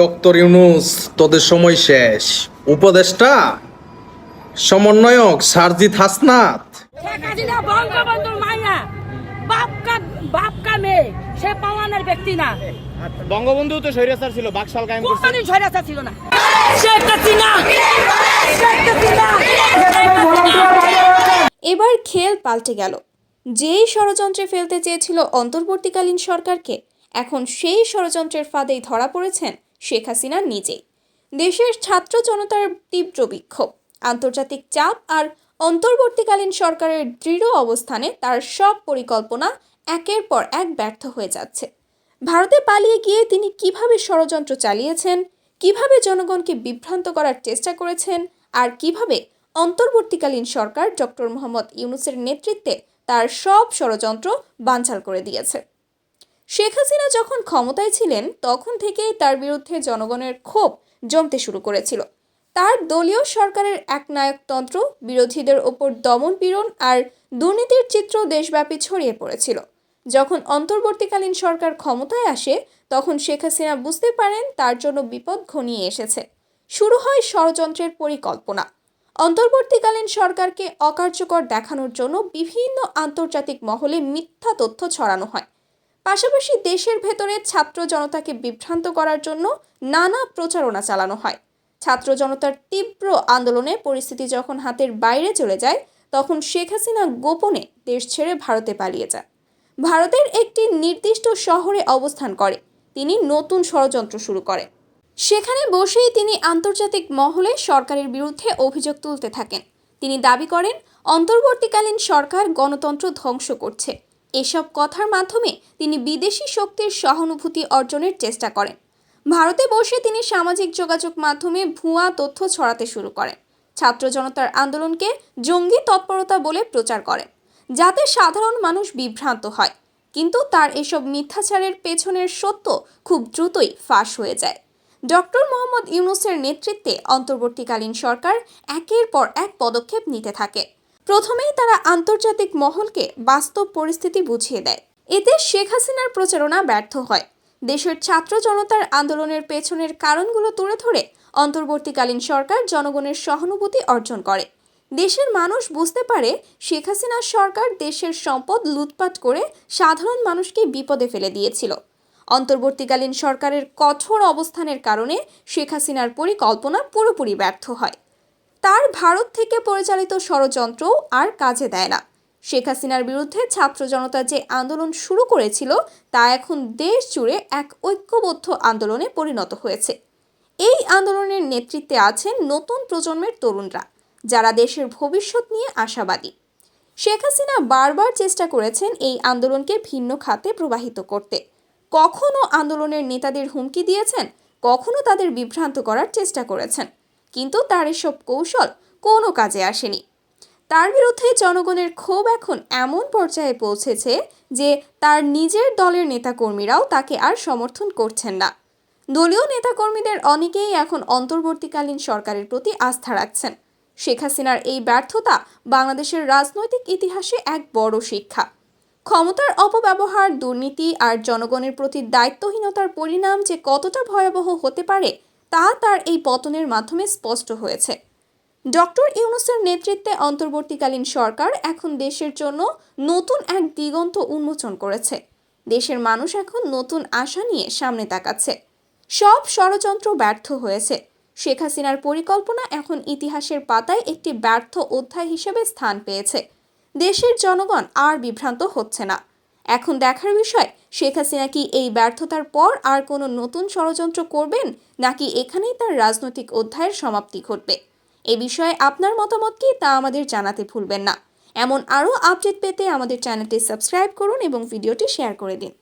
Doctor Yunus তোদের সময় শেষ। উপদেষ্টা সমন্বয়ক সারজিৎ হাসনাত। বঙ্গবন্ধুর মাইয়া। বাপকা বাপকা মেয়ে। সে পাওয়ানোর ব্যক্তি না। বঙ্গবন্ধু তো স্বৈরাচার ছিল বাকশাল কায়েম করছে। কোনদিন ছয়রাচা ছিল না। শেখ হাসিনা! শেখ হাসিনা! এবার খেল পাল্টে গেল। যেই ষড়যন্ত্রে ফেলতে চেয়েছিল অন্তর্বর্তীকালীন সরকারকে এখন সেই ষড়যন্ত্রের ফাঁদেই ধরা পড়েছেন শেখ হাসিনা নিজেই। দেশের ছাত্র জনতার তীব্র বিক্ষোভ, আন্তর্জাতিক চাপ আর অন্তর্বর্তীকালীন সরকারের দৃঢ় অবস্থানে তার সব পরিকল্পনা একের পর এক ব্যর্থ হয়ে যাচ্ছে। ভারতে পালিয়ে গিয়ে তিনি কীভাবে ষড়যন্ত্র চালিয়েছেন, কীভাবে জনগণকে বিভ্রান্ত করার চেষ্টা করেছেন আর কীভাবে অন্তর্বর্তীকালীন সরকার ডক্টর মোহাম্মদ ইউনুসের নেতৃত্বে তার সব ষড়যন্ত্র বানচাল করে দিয়েছে। শেখ হাসিনা যখন ক্ষমতায় ছিলেন, তখন থেকেই তার বিরুদ্ধে জনগণের ক্ষোভ জমতে শুরু করেছিল। তার দলীয় সরকারের একনায়কতন্ত্র, বিরোধীদের ওপর দমন পীড়ন আর দুর্নীতির চিত্র দেশব্যাপী ছড়িয়ে পড়েছিল। যখন অন্তর্বর্তীকালীন সরকার ক্ষমতায় আসে, তখন শেখ হাসিনা বুঝতে পারেন তার জন্য বিপদ ঘনিয়ে এসেছে। শুরু হয় ষড়যন্ত্রের পরিকল্পনা। অন্তর্বর্তীকালীন সরকারকে অকার্যকর দেখানোর জন্য বিভিন্ন আন্তর্জাতিক মহলে মিথ্যা তথ্য ছড়ানো হয়। পাশাপাশি দেশের ভেতরে ছাত্র জনতাকে বিভ্রান্ত করার জন্য নানা প্রচারণা চালানো হয়। ছাত্র জনতার তীব্র আন্দোলনে পরিস্থিতি যখন হাতের বাইরে চলে যায়, তখন শেখ হাসিনা গোপনে দেশ ছেড়ে ভারতে পালিয়ে যান। ভারতের একটি নির্দিষ্ট শহরে অবস্থান করে। তিনি নতুন ষড়যন্ত্র শুরু করেন। সেখানে বসেই তিনি আন্তর্জাতিক মহলে সরকারের বিরুদ্ধে অভিযোগ তুলতে থাকেন। তিনি দাবি করেন, অন্তর্বর্তীকালীন সরকার গণতন্ত্র ধ্বংস করছে। এসব কথার মাধ্যমে তিনি বিদেশি শক্তির সহানুভূতি অর্জনের চেষ্টা করেন। ভারতে বসে তিনি সামাজিক যোগাযোগ মাধ্যমে ভুয়া তথ্য ছড়াতে শুরু করেন। ছাত্র জনতার আন্দোলনকে জঙ্গি তৎপরতা বলে প্রচার করেন, যাতে সাধারণ মানুষ বিভ্রান্ত হয়। কিন্তু তার এসব মিথ্যাচারের পেছনের সত্য খুব দ্রুতই ফাঁস হয়ে যায়। ডক্টর মোহাম্মদ ইউনুসের নেতৃত্বে অন্তর্বর্তীকালীন সরকার একের পর এক পদক্ষেপ নিতে থাকে। প্রথমেই তারা আন্তর্জাতিক মহলকে বাস্তব পরিস্থিতি বুঝিয়ে দেয়। এতে শেখ হাসিনার প্রচারণা ব্যর্থ হয়। দেশের ছাত্র জনতার আন্দোলনের পেছনের কারণগুলো তুলে ধরে অন্তর্বর্তীকালীন সরকার জনগণের সহানুভূতি অর্জন করে। দেশের মানুষ বুঝতে পারে, শেখ হাসিনার সরকার দেশের সম্পদ লুটপাট করে সাধারণ মানুষকে বিপদে ফেলে দিয়েছিল। অন্তর্বর্তীকালীন সরকারের কঠোর অবস্থানের কারণে শেখ হাসিনার পরিকল্পনা পুরোপুরি ব্যর্থ হয়। তার ভারত থেকে পরিচালিত ষড়যন্ত্র আর কাজে দেয় না। শেখ হাসিনার বিরুদ্ধে ছাত্র জনতা যে আন্দোলন শুরু করেছিল, তা এখন দেশ জুড়ে এক ঐক্যবদ্ধ আন্দোলনে পরিণত হয়েছে। এই আন্দোলনের নেতৃত্বে আছেন নতুন প্রজন্মের তরুণরা, যারা দেশের ভবিষ্যৎ নিয়ে আশাবাদী। শেখ হাসিনা বারবার চেষ্টা করেছেন এই আন্দোলনকে ভিন্ন খাতে প্রবাহিত করতে। কখনো আন্দোলনের নেতাদের হুমকি দিয়েছেন, কখনো তাদের বিভ্রান্ত করার চেষ্টা করেছেন। কিন্তু তার এসব কৌশল কোনো কাজে আসেনি। তার বিরুদ্ধে জনগণের ক্ষোভ এখন এমন পর্যায়ে পৌঁছেছে যে তার নিজের দলের নেতাকর্মীরাও তাকে আর সমর্থন করছেন না। দলীয় নেতাকর্মীদের অনেকেই এখন অন্তর্বর্তীকালীন সরকারের প্রতি আস্থা রাখছেন। শেখ হাসিনার এই ব্যর্থতা বাংলাদেশের রাজনৈতিক ইতিহাসে এক বড় শিক্ষা। ক্ষমতার অপব্যবহার, দুর্নীতি আর জনগণের প্রতি দায়িত্বহীনতার পরিণাম যে কতটা ভয়াবহ হতে পারে তা তার এই পতনের মাধ্যমে স্পষ্ট হয়েছে। ডক্টর ইউনুসের নেতৃত্বে অন্তর্বর্তীকালীন সরকার এখন দেশের জন্য নতুন এক দিগন্ত উন্মোচন করেছে। দেশের মানুষ এখন নতুন আশা নিয়ে সামনে তাকাচ্ছে। সব ষড়যন্ত্র ব্যর্থ হয়েছে। শেখ হাসিনার পরিকল্পনা এখন ইতিহাসের পাতায় একটি ব্যর্থ অধ্যায় হিসেবে স্থান পেয়েছে। দেশের জনগণ আর বিভ্রান্ত হচ্ছে না। এখন দেখার বিষয়, শেখ হাসিনা কি এই ব্যর্থতার পর আর কোনো নতুন ষড়যন্ত্র করবেন, নাকি এখানেই তার রাজনৈতিক অধ্যায়ের সমাপ্তি ঘটবে? এ বিষয়ে আপনার মতামত কি তা আমাদের জানাতে ভুলবেন না। এমন আরও আপডেট পেতে আমাদের চ্যানেলটি সাবস্ক্রাইব করুন এবং ভিডিওটি শেয়ার করে দিন।